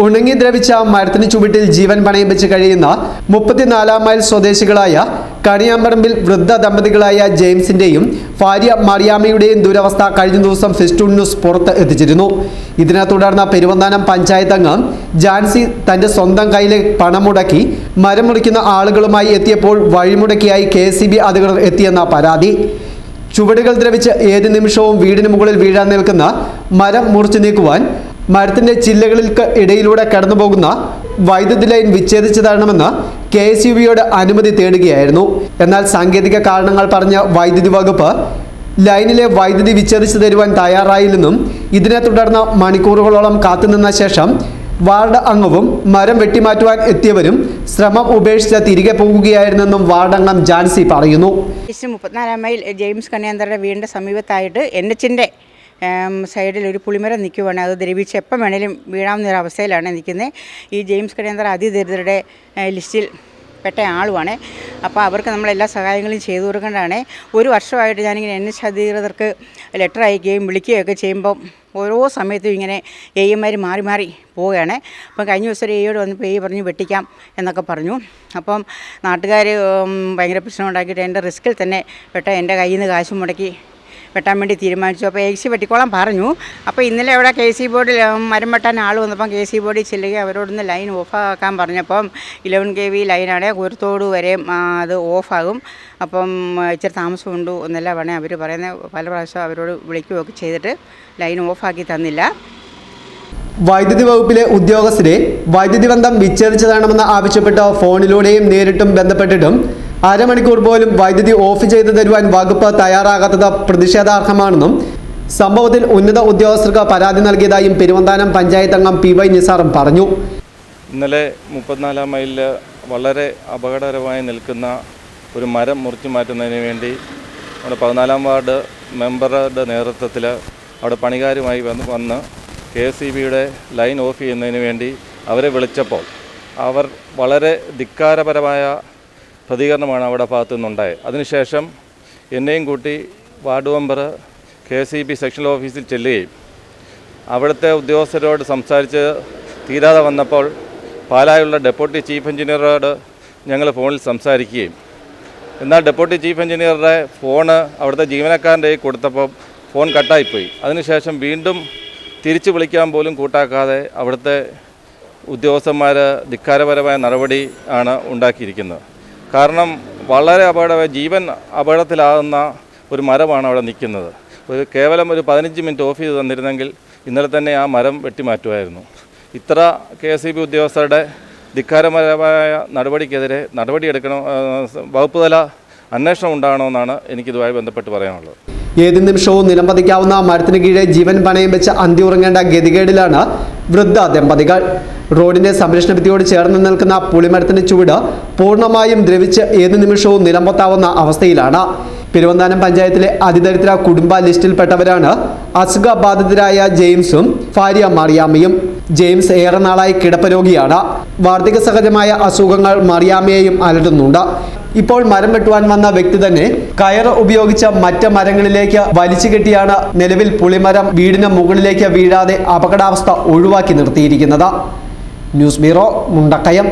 ഉണങ്ങി ദ്രവിച്ച മരത്തിന് ചുവട്ടിൽ ജീവൻ പണയം വെച്ച് കഴിയുന്ന മുപ്പത്തിനാലാം മൈൽ സ്വദേശികളായ കണിയാമ്പറമ്പിൽ വൃദ്ധ ദമ്പതികളായ ജെയിംസിന്റെയും ഭാര്യ മറിയാമ്മയുടെയും ദുരവസ്ഥ കഴിഞ്ഞ ദിവസം ഫെസ്റ്റൂൺ ന്യൂസ് പുറത്ത് എത്തിച്ചിരുന്നു. ഇതിനെ തുടർന്ന് പെരുവന്താനം പഞ്ചായത്ത് അംഗം ജാൻസി തന്റെ സ്വന്തം കയ്യിലെ പണം മുടക്കി മരം മുറിക്കുന്ന ആളുകളുമായി എത്തിയപ്പോൾ വഴിമുടക്കിയായി കെ അധികൃതർ എത്തിയെന്ന പരാതി. ചുവടുകൾ ദ്രവിച്ച് ഏത് നിമിഷവും വീടിന് മുകളിൽ വീഴാൻ നിൽക്കുന്ന മരം മുറിച്ചു നീക്കുവാൻ മരത്തിന്റെ ചില്ലകളിൽ ഇടയിലൂടെ കടന്നു പോകുന്ന വൈദ്യുതി ലൈൻ വിച്ഛേദിച്ചു തരണമെന്ന് കെ എസ് യു ബിയോട് അനുമതി തേടുകയായിരുന്നു. എന്നാൽ സാങ്കേതിക കാരണങ്ങൾ പറഞ്ഞ വൈദ്യുതി വകുപ്പ് ലൈനിലെ വൈദ്യുതി വിച്ഛേദിച്ചു തരുവാൻ തയ്യാറായില്ലെന്നും ഇതിനെ തുടർന്ന് മണിക്കൂറുകളോളം കാത്തുനിന്ന ശേഷം വാർഡ് അംഗവും മരം വെട്ടിമാറ്റുവാൻ എത്തിയവരും ശ്രമം ഉപേക്ഷിച്ച് തിരികെ പോകുകയായിരുന്നെന്നും വാർഡ് അംഗം ജാൻസി പറയുന്നു. മുപ്പത്തിനാലാം മൈൽ ജെയിംസ് കന്യാന്തരുടെ വീടിന്റെ സമീപത്തായിട്ട് എൻ എച്ചിന്റെ സൈഡിൽ ഒരു പുളിമരം നിൽക്കുവാണ്. അത് ദ്രവിച്ച് എപ്പം വേണേലും വീഴാവുന്ന അവസ്ഥയിലാണ് നിൽക്കുന്നത് ഈ ജെയിംസ് കന്യാന്തര അതിദരിദ്രരുടെ ലിസ്റ്റിൽ പെട്ട ആളുമാണ് അപ്പോൾ അവർക്ക് നമ്മൾ എല്ലാ സഹായങ്ങളും ചെയ്തു കൊടുക്കേണ്ടതാണ്. ഒരു വർഷമായിട്ട് ഞാനിങ്ങനെ എൻ എച്ച് അധികൃതർക്ക് ലെറ്റർ അയക്കുകയും വിളിക്കുകയൊക്കെ ചെയ്യുമ്പം ഓരോ സമയത്തും ഇങ്ങനെ എയ്യന്മാർ മാറി മാറി പോവുകയാണ്. അപ്പം കഴിഞ്ഞ ദിവസം ഒരു എയ്യോട് വന്നപ്പോൾ എയ്യ് പറഞ്ഞു വെട്ടിക്കാം എന്നൊക്കെ പറഞ്ഞു. അപ്പം നാട്ടുകാർ ഭയങ്കര പ്രശ്നം ഉണ്ടാക്കിയിട്ട് എന്റെ റിസ്കിൽ തന്നെ പെട്ട എന്റെ കയ്യിൽ നിന്ന് കാശ് മുടക്കി വെട്ടാൻ വേണ്ടി തീരുമാനിച്ചു. അപ്പോൾ എ സി വെട്ടിക്കോളാൻ പറഞ്ഞു. അപ്പോൾ ഇന്നലെ അവിടെ കെ സി ബോർഡിൽ മരം വെട്ടാൻ ആൾ വന്നപ്പം കെ സി ബോർഡിൽ ചെല്ലുകയും അവരോടൊന്ന് ലൈൻ ഓഫാക്കാൻ പറഞ്ഞപ്പം ഇലവൻ കെ വി ലൈനാണ് കുരുത്തോട് വരെ അത് ഓഫാകും അപ്പം ഇച്ചിരി താമസമുണ്ട് ഒന്നല്ല വേണേൽ അവർ പറയുന്ന. പല പ്രാവശ്യം അവരോട് വിളിക്കുകയൊക്കെ ചെയ്തിട്ട് ലൈൻ ഓഫാക്കി തന്നില്ല. വൈദ്യുതി വകുപ്പിലെ ഉദ്യോഗസ്ഥരെ വൈദ്യുതി ബന്ധം വിച്ഛേദിച്ചതാണെന്ന് ആവശ്യപ്പെട്ട് ഫോണിലൂടെയും നേരിട്ടും ബന്ധപ്പെട്ടിട്ടും അരമണിക്കൂർ പോലും വൈദ്യുതി ഓഫ് ചെയ്തു തരുവാൻ വകുപ്പ് തയ്യാറാകാത്തത് പ്രതിഷേധാർഹമാണെന്നും സംഭവത്തിൽ ഉന്നത ഉദ്യോഗസ്ഥർക്ക് പരാതി നൽകിയതായും പെരുവന്താനം പഞ്ചായത്ത് അംഗം പി വൈ നിസാറും പറഞ്ഞു. ഇന്നലെ മുപ്പത്തിനാലാം മൈലിൽ വളരെ അപകടകരമായി നിൽക്കുന്ന ഒരു മരം മുറിച്ചു മാറ്റുന്നതിന് വേണ്ടി നമ്മുടെ പതിനാലാം വാർഡ് മെമ്പറുടെ നേതൃത്വത്തിൽ അവിടെ പണികാരുമായി വന്ന് വന്ന് കെ എസ് ലൈൻ ഓഫ് ചെയ്യുന്നതിന് വേണ്ടി അവരെ വിളിച്ചപ്പോൾ അവർ വളരെ ധിക്കാരപരമായ പ്രതികരണമാണ് അവിടെ ഭാഗത്തു നിന്നുണ്ടായത്. അതിനുശേഷം എന്നെയും കൂട്ടി ward member K E B sectional ഓഫീസിൽ ചെല്ലുകയും അവിടുത്തെ ഉദ്യോഗസ്ഥരോട് സംസാരിച്ച് തീരാതെ വന്നപ്പോൾ പാലായുള്ള ഡെപ്യൂട്ടി ചീഫ് എഞ്ചിനീയറോട് ഞങ്ങൾ ഫോണിൽ സംസാരിക്കുകയും എന്നാൽ ഡെപ്യൂട്ടി ചീഫ് എഞ്ചിനീയറുടെ ഫോണ് അവിടുത്തെ ജീവനക്കാരന്റെ കയ്യിൽ കൊടുത്തപ്പോൾ ഫോൺ കട്ടായിപ്പോയി. അതിനുശേഷം വീണ്ടും തിരിച്ചു വിളിക്കാൻ പോലും കൂട്ടാക്കാതെ അവിടുത്തെ ഉദ്യോഗസ്ഥന്മാർ ധിക്കാരപരമായ നടപടി ആണ് ഉണ്ടാക്കിയിരിക്കുന്നത്. കാരണം വളരെ അപകട ജീവൻ അപകടത്തിലാകുന്ന ഒരു മരമാണ് അവിടെ നിൽക്കുന്നത്. ഒരു കേവലം ഒരു പതിനഞ്ച് മിനിറ്റ് ഓഫ് ചെയ്ത് തന്നിരുന്നെങ്കിൽ ഇന്നലെ തന്നെ ആ മരം വെട്ടിമാറ്റുമായിരുന്നു. ഇത്ര കെ എസ് ഇ ബി ഉദ്യോഗസ്ഥരുടെ ധിക്കാരപരമായ നടപടിക്കെതിരെ നടപടിയെടുക്കണം വകുപ്പുതല വകുപ്പ് തല അന്വേഷണം ഉണ്ടാകണമെന്നാണ് എനിക്കിതുമായി ബന്ധപ്പെട്ട് പറയാനുള്ളത്. ഏത് നിമിഷവും നിലംപതിക്കാവുന്ന മരത്തിന് കീഴേ ജീവൻ പണയം വെച്ച് അന്തി ഉറങ്ങേണ്ട ഗതികേടിലാണ് വൃദ്ധ ദമ്പതികൾ റോഡിന്റെ സംരക്ഷണ ഭിത്തിയോട് ചേർന്ന് നിൽക്കുന്ന പുളിമരത്തിന് ചുവട് പൂർണമായും ദ്രവിച്ച് ഏത് നിമിഷവും നിലമ്പത്താവുന്ന അവസ്ഥയിലാണ്. പെരുവന്താനം പഞ്ചായത്തിലെ അതിദരിദ്ര കുടുംബ ലിസ്റ്റിൽപ്പെട്ടവരാണ് അസുഖബാധിതരായ ജെയിംസും ഭാര്യ മറിയാമ്മയും. ജെയിംസ് ഏറെ നാളായി കിടപ്പ് രോഗിയാണ്. വാർദ്ധക്യ സഹജമായ അസുഖങ്ങൾ മറിയാമ്മയെയും അലട്ടുന്നുണ്ട്. ഇപ്പോൾ മരം വെട്ടുവാൻ വന്ന വ്യക്തി തന്നെ കയർ ഉപയോഗിച്ച മറ്റ് മരങ്ങളിലേക്ക് വലിച്ചു കെട്ടിയാണ് നിലവിൽ പുളിമരം വീടിന് മുകളിലേക്ക് വീഴാതെ അപകടാവസ്ഥ ഒഴിവാക്കി നിർത്തിയിരിക്കുന്നത്. News bureau Mundakayam.